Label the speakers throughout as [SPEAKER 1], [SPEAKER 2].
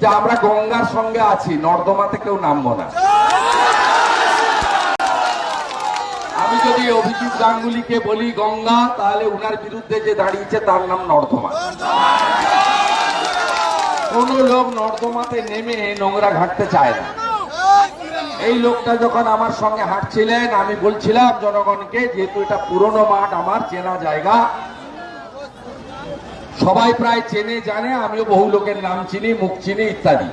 [SPEAKER 1] যে আমরা গঙ্গার সঙ্গে আছি, নর্দমাতে কেউ নামবো না। আমি যদি অভিজিৎ গাঙ্গুলিকে বলি গঙ্গা, তাহলে উনার বিরুদ্ধে যে দাঁড়িয়েছে, তার নাম নর্দমা। কোন লোক নর্দমাতে নেমে নোংরা ঘাটতে চায় না। এই লোকটা যখন আমার সঙ্গে হাঁটছিলেন, আমি বলছিলাম, জনগণকে, যেহেতু এটা পুরনো মাঠ, আমার চেনা জায়গা সবাই প্রায় চেনে জানে, আমিও বহু লোকের নাম চিনি, মুখ চিনি ইত্যাদি।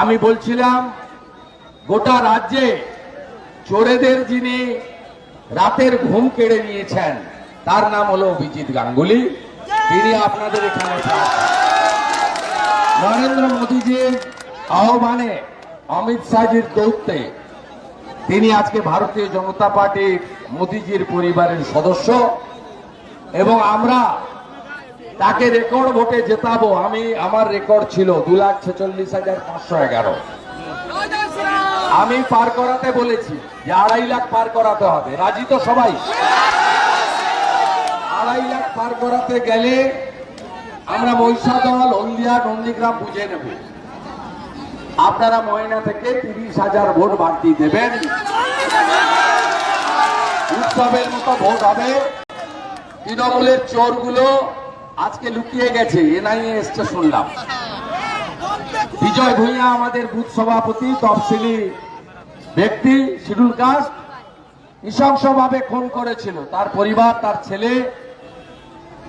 [SPEAKER 1] আমি বলছিলাম, গোটা রাজ্যে চোরেদের যিনি রাতের ঘুম কেড়ে নিয়েছেন, তার নাম হলো অভিজিৎ গাঙ্গুলি। তিনি আপনাদের এখানে নরেন্দ্র মোদীজির আহ্বানে অমিত শাহজির দৌত্যে তিনি আজকে ভারতীয় জনতা পার্টির মোদীজির পরিবারের সদস্য। এবং আমরা তাকে রেকর্ড ভোটে জেতাবো। আমি, আমার রেকর্ড ছিল দু লাখ ছেচল্লিশ হাজার পাঁচশো এগারো। আমি পার করাতে বলেছি যে আড়াই লাখ পার করাতে হবে। রাজি তো সবাই? আড়াই লাখ পার করাতে গেলে আমরা মহিষাদল হলদিয়া নন্দীগ্রাম বুঝে নেব। আপনারা ময়না থেকে তিরিশ হাজার ভোট বাড়তি দেবেন। উৎসবের মতো ভোট হবে। তৃণমূলের চোরগুলো আজকে লুকিয়ে গেছে এনআইএ এসছে শুনলাম। বিজয় ভূঁইয়া আমাদের বুথ সভাপতি, তফসিলি ব্যক্তি, শিডিউল কাস্ট, নৃশংসভাবে খুন করেছিল। তার পরিবার, তার ছেলে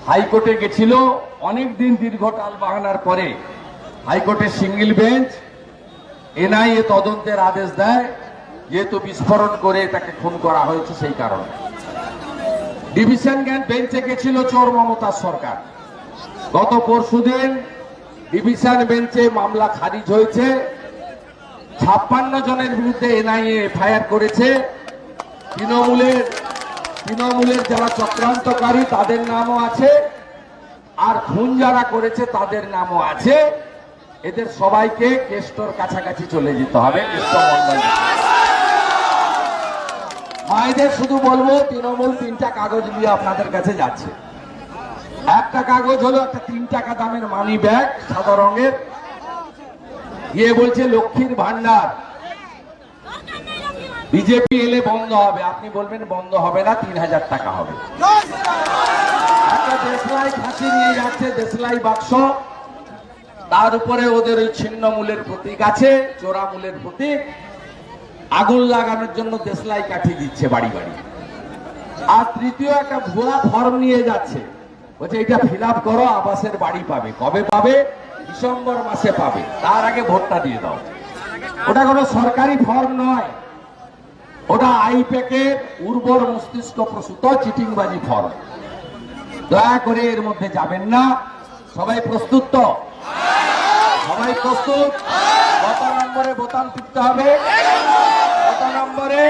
[SPEAKER 1] হাইকোর্টে গেছিল। অনেক দিন দীর্ঘ টাল বাহানার পরে হাইকোর্টের সিঙ্গেল বেঞ্চ এনআইএ তদন্তের আদেশ দেয়, যেহেতু বিস্ফোরণ করে তাকে খুন করা হয়েছে সেই কারণে। ডিভিশন জ্ঞান বেঞ্চে গেছিল চোর মমতার সরকার। গত পরশুদিন ডিভিশন বেঞ্চে মামলা খারিজ হয়েছে। ছাপ্পান্ন জনের বিরুদ্ধে এনআইএ এফআইআর করেছে। তৃণমূলের তৃণমূলের যারা চক্রান্তকারী, তাদের নামও আছে। আর খুন যারা করেছে, তাদের নামও আছে। এদের সবাইকে কেষ্টর কাছাকাছি চলে যেতে হবে। মায়েদের শুধু বলব, তৃণমূল তিনটা কাগজ নিয়ে আপনাদের কাছে যাচ্ছে। একটা কাগজ হলো একটা তিন টাকা দামের মানি ব্যাগ সাদা রঙের। গিয়ে বলছে লক্ষ্মীর ভান্ডার। বিজেপি এলে বন্ধ হবে। আপনি বলবেন বন্ধ হবে না, তিন হাজার টাকা হবে। তার উপরে ওদের ওই ছিন্ন মূলের প্রতীক আছে, চোরা মূলের প্রতীক। আগুন লাগানোর জন্য দেশলাই কাঠি দিচ্ছে বাড়ি বাড়ি। আর তৃতীয় একটা ভুয়া ফর্ম নিয়ে যাচ্ছে। বলছে এটা ফিল করো, আবাসের বাড়ি পাবে। কবে পাবে? ডিসেম্বর মাসে পাবে। তার আগে ভোটটা দিয়ে দাও। ওটা কোনো সরকারি ফর্ম নয়। ওটা আইপ্যাকের উর্বর মস্তিষ্ক প্রসূত চিটিংবাজি ফর্ম। দয়া করে এর মধ্যে যাবেন না। সবাই প্রস্তুত তো? সবাই প্রস্তুত? কত নম্বরে বোতাম টিপতে হবে। কত নম্বরে